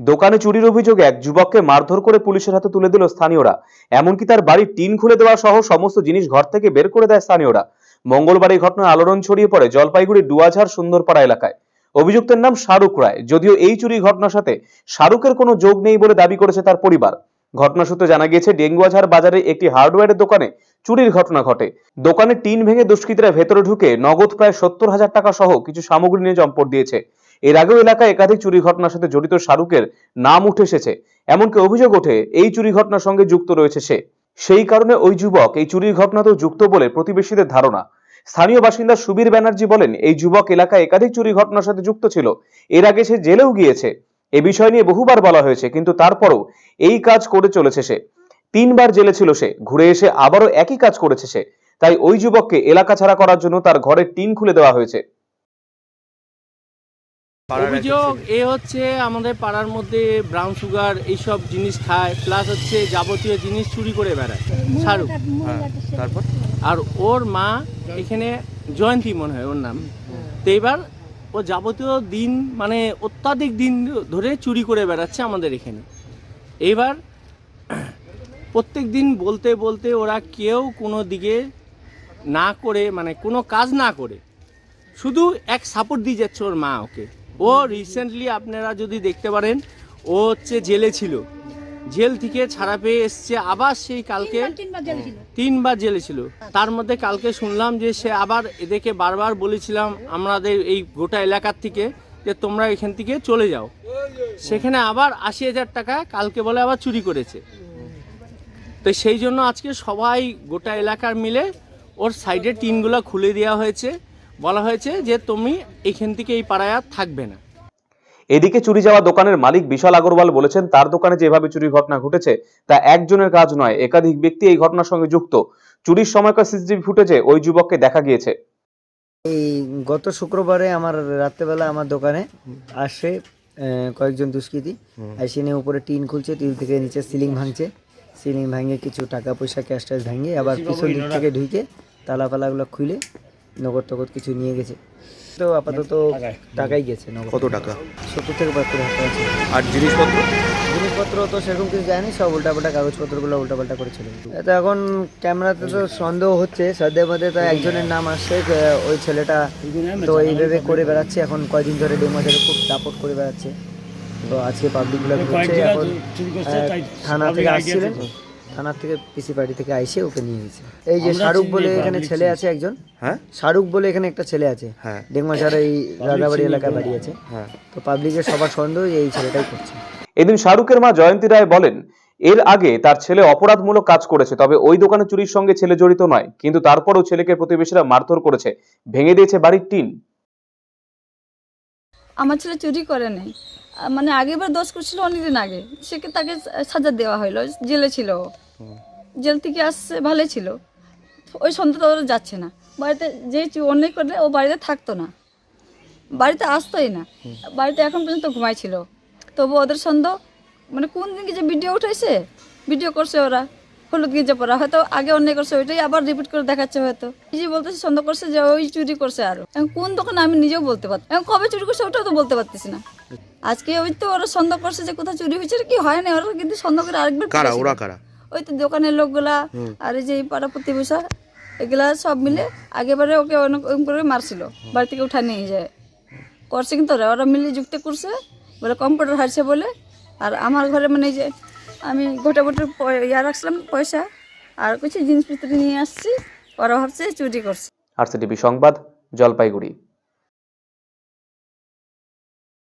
দোকানে চুরির অভিযোগে এক যুবককে মারধর করে পুলিশের হাতে তুলে দিল স্থানীয়রা। এমনকি তার বাড়ির টিন খুলে দেওয়া সহ সমস্ত জিনিস ঘর থেকে বের করে দেয় স্থানীয়রা। মঙ্গলবার এই ঘটনায় আলোড়ন ছড়িয়ে পড়ে জলপাইগুড়ির ডুয়াঝাড় সুন্দরপাড়া এলাকায়। অভিযুক্তের নাম শাহরুখ রায়। যদিও এই চুরি ঘটনার সাথে শাহরুখের কোনো যোগ নেই বলে দাবি করেছে তার পরিবার। ঘটনা সূত্রে জানা গিয়েছে, ডেঙ্গুয়াঝাড় বাজারে একটি হার্ডওয়্যারের দোকানে চুরির ঘটনা ঘটে। দোকানে টিন ভেঙে দুষ্কৃতীরা ভেতরে ঢুকে নগদ প্রায় সত্তর হাজার টাকা সহ কিছু সামগ্রী নিয়ে চম্পট দিয়েছে। এর আগেও এলাকায় একাধিক চুরি ঘটনার সাথে জড়িত শাহরুখের নাম উঠে এসেছে। এমনকি অভিযোগ ওঠে, এই চুরি ঘটনার সঙ্গে যুক্ত রয়েছে সে। সেই কারণে ওই যুবক এই চুরির ঘটনাতেও যুক্ত বলে প্রতিবেশীদের ধারণা। স্থানীয় বাসিন্দা সুবীর ব্যানার্জি বলেন, এই যুবক এলাকায় একাধিক চুরি ঘটনার সাথে যুক্ত ছিল। এর আগে সে জেলেও গিয়েছে। এ বিষয় নিয়ে বহুবার বলা হয়েছে কিন্তু তারপরও এই কাজ করে চলেছে সে। তিনবার জেলে ছিল সে ঘুরে এসে আবারও একই কাজ করেছে সে। তাই ওই যুবককে এলাকা ছাড়া করার জন্য তার ঘরের টিন খুলে দেওয়া হয়েছে। অভিযোগ এ হচ্ছে আমাদের পাড়ার মধ্যে ব্রাউন সুগার এইসব জিনিস খায় প্লাস হচ্ছে যাবতীয় জিনিস চুরি করে বেড়ায় শাহরুখ হ্যাঁ তারপর? আর ওর মা এখানে জয়ন্তী মনে হয় ওর নাম। তো এবার ও যাবতীয় দিন মানে অত্যাধিক দিন ধরে চুরি করে বেড়াচ্ছে আমাদের এখানে। এবার প্রত্যেক দিন বলতে বলতে ওরা কেউ কোনো দিকে না করে মানে কোনো কাজ না করে। শুধু এক সাপোর্ট দিয়ে যাচ্ছে ওর মা ওকে। ও রিসেন্টলি আপনারা যদি দেখতে পারেন, ও হচ্ছে জেলে ছিল। জেল থেকে ছাড়া পেয়ে এসছে। আবার সেই কালকে তিনবার জেলে ছিল। তার মধ্যে কালকে শুনলাম যে সে আবার এদেরকে বারবার বলেছিলাম আমাদের এই গোটা এলাকার থেকে যে তোমরা এখান থেকে চলে যাও। সেখানে আবার আশি হাজার টাকা কালকে বলে আবার চুরি করেছে। তো সেই জন্য আজকে সবাই গোটা এলাকার মিলে ওর সাইডে টিনগুলো খুলে দেওয়া হয়েছে। বলা হয়েছে যে তুমি এখান থেকে এই পাড়ায় আর থাকবে না। এদিকে চুরি যাওয়া দোকানের মালিক বিশাল আগরওয়াল বলেছেন তার দোকানে যেভাবে চুরির ঘটনা ঘটেছে তা একজনের কাজ নয় একাধিক ব্যক্তি এই ঘটনার সঙ্গে যুক্ত। চুরির সময়কার সিসিটিভি ফুটেজে ওই যুবককে দেখা গিয়েছে। এই গত শুক্রবারে আমার রাত্রেবেলা আমার দোকানে আসে আহ, কয়েকজন দুষ্কৃতী। এসে নিয়ে উপরে টিন খুলছে টিন থেকে নিচে সিলিং ভাঙছে। সিলিং ভাঙে কিছু টাকা পয়সা ক্যাশ ট্যাশ ভাঙে আবার পিছন দিক থেকে ঢুকে তালা ফালাগুলো খুলে নগদ টগদ কিছু নিয়ে গেছে। তো আপাতত টাকাই গেছে নগদ। কত টাকা? সত্তর থেকে বাহাত্তর হাজার ছিল। আর জিনিসপত্র? জিনিসপত্র তো সেরকম কিছু যায়নি সব উল্টাপাল্টা কাগজপত্রগুলো উল্টাপাল্টা করেছিল তো এখন ক্যামেরাতে তো সন্দেহ হচ্ছে সন্দেহের মধ্যে তো একজনের নাম আসছে যে ওই ছেলেটা তো এইভাবে করে বেড়াচ্ছে এখন কয়দিন ধরে ডেমাদের খুব দাপট করে বেড়াচ্ছে। তো আজকে পাবলিকগুলো থানা থেকে আসছিলেন। থানার থেকে পিসি পার্টি থেকে আইসে ওকে নিয়ে গেছে। এই যে শাহরুখ বলে এখানে ছেলে আছে একজন? হ্যাঁ? শাহরুখ বলে এখানে একটা ছেলে আছে। হ্যাঁ। ডেঙ্গাছাড়া এই রাজাবাড়ি এলাকায় বাড়ি আছে হ্যাঁ। তো পাবলিকের সবার সন্দেহ এই ছেলেটাই করছে। এদিন শাহরুখের মা জয়ন্তী রায় বলেন এর আগে তার ছেলে অপরাধমূলক কাজ করেছে তবে ওই দোকানে চুরির সঙ্গে ছেলে জড়িত নয় কিন্তু তারপরও ছেলেকে প্রতিবেশীরা মারধর করেছে ভেঙে দিয়েছে বাড়ির টিন। আমার ছেলে চুরি করে নাই। মানে আগেবার দোষ করছিল অনেকদিন আগে। সে তাকে সাজা দেওয়া হলো জেলে ছিল। জেল থেকে আসছে, ভালো ছিল। ওই সন্ধ্যা ওরা যাচ্ছে না। বাড়িতে যে চু- অন্যায় করলে ও বাড়িতে থাকতো না। বাড়িতে আসতোই না। বাড়িতে এখন পর্যন্ত ঘুমাইছিল। তবু ওদের সন্দেহ মানে কোন দিনকে যে ভিডিও উঠেছে ভিডিও করছে ওরা। হলুদ গিজে পরা হয়তো আগে অন্যায় করছে ওইটাই আবার রিপিট করে দেখাচ্ছে হয়তো। যে বলতেছে সন্দেহ করছে যে ওই চুরি করছে আরও। কোন দোকানে আমি নিজেও বলতে পারতাম এখন কবে চুরি করছে ওটাও তো বলতে পারতেছি না। আজকে ওই তো ওরা সন্দেহ করছে যে কোথাও চুরি হয়েছে কি হয় না ওরা কিন্তু সন্দেহ করে আরেকবার কারা? ওরা কারা? ওই তো দোকানের লোকগুলা আর এই যে পাড়া প্রতিবেশা এগুলা সব মিলে আগেবারে ওকে অনেক করে মারছিল বাড়ি থেকে উঠা নিয়ে যায়। করছে কিন্তু ওরা ওরা মিলে যুক্তি করছে বলে কম্পিউটার হারছে বলে। আর আমার ঘরে মানে এই যে আমি গোটা গোটা ইয়া রাখছিলাম পয়সা আর কিছু জিনিসপত্র নিয়ে আসছি। ওরা ভাবছে চুরি করছে। আর সংবাদ, জলপাইগুড়ি।